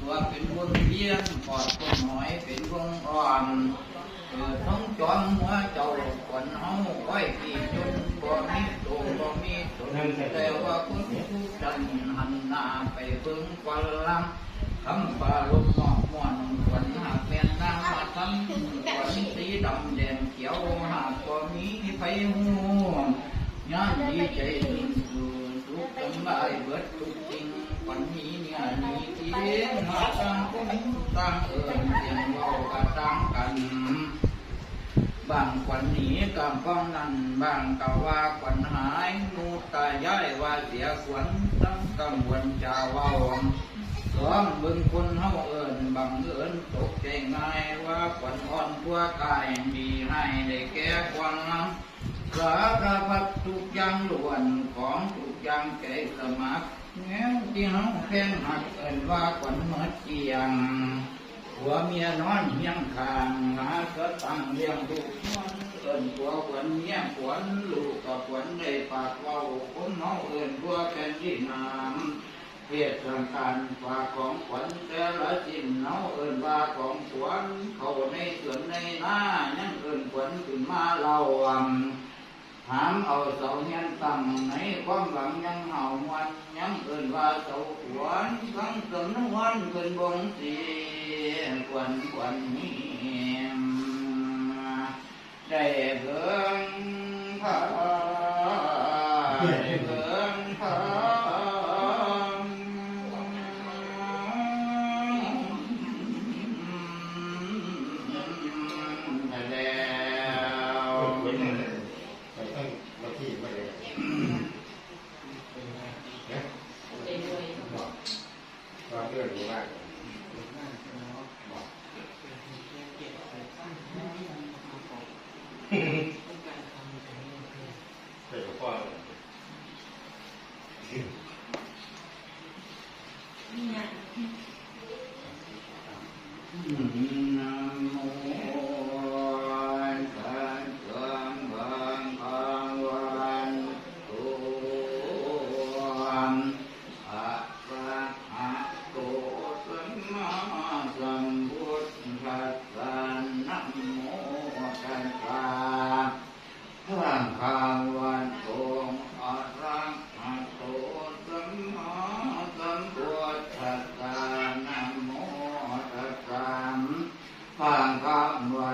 ตัวเป็นบุญเพี้ยงปอดคนหน่อยเป็นวงอ่อนเกิดท้องจอมหัวเจ้าขวัญเฮาไว้ที่จนบ่มีตัวบ่มีตนแต่ว่าคนทุกจันหันหน้าไปเบิ่งควันลำคำปลาลมหมอกม่วนขวัญหากแม่นนางมาทำขวัญสีดำแดงเขียวหากบ่มีไฟหูงานดีใจยิ่งสู่ทุกสำบายเบิดทุกสิ่ง ยงมาต่างคนต่างเอิญเสียงเว้ากระต่างกันบางขวัญหนีกำป้องนั่นบางกะว่าขวัญหายมูตายย้ายว่าเสียขวัญตั้งกังวลจาว้าสวมบึงคนเฮาเอิญบังเอิญตกใจง่ายว่าขวัญอ่อนทั่วกายดีให้ได้แก่ขวัญสารพัดทุกอย่างล้วนของทุกอย่างแก่สมัคร แง้วที่เฮาแพงหักเอิญว่าขวัญเมื่อเกียงผัวเมียนอนเฮียงคางหาเกิดตั้งเลี้ยงลูกมันเอินผัวขวัญเมียขวัญลูกกับขวัญในปากเว้าคนเมาเอินผัวแผ่นดินน้ำเพศสังการฝากของขวัญแต่ละสิ่งเนาเอินว่าของขวัญเขาในสวนในหน้ายังเอินขวัญขึ้นมาเล่าอ่ำ ถามเอาเสาเนียนตั้งในความหลังยังเห่าวันยังเอินว่าเสาขวนทั้งสนวันขึ้นบงสีควันควันนี้ ความเรื่องอยู่บ้านไปกับพ่อ นะโมตัสสะภะคะวะโตอะระหะโตสัมมาสัมพุทธัสสะนะโมตัสสะภะ คะวะโตอะระหะโตสัมมาสัมพุทธัสสะนะโมตัสสะฟังคำว่า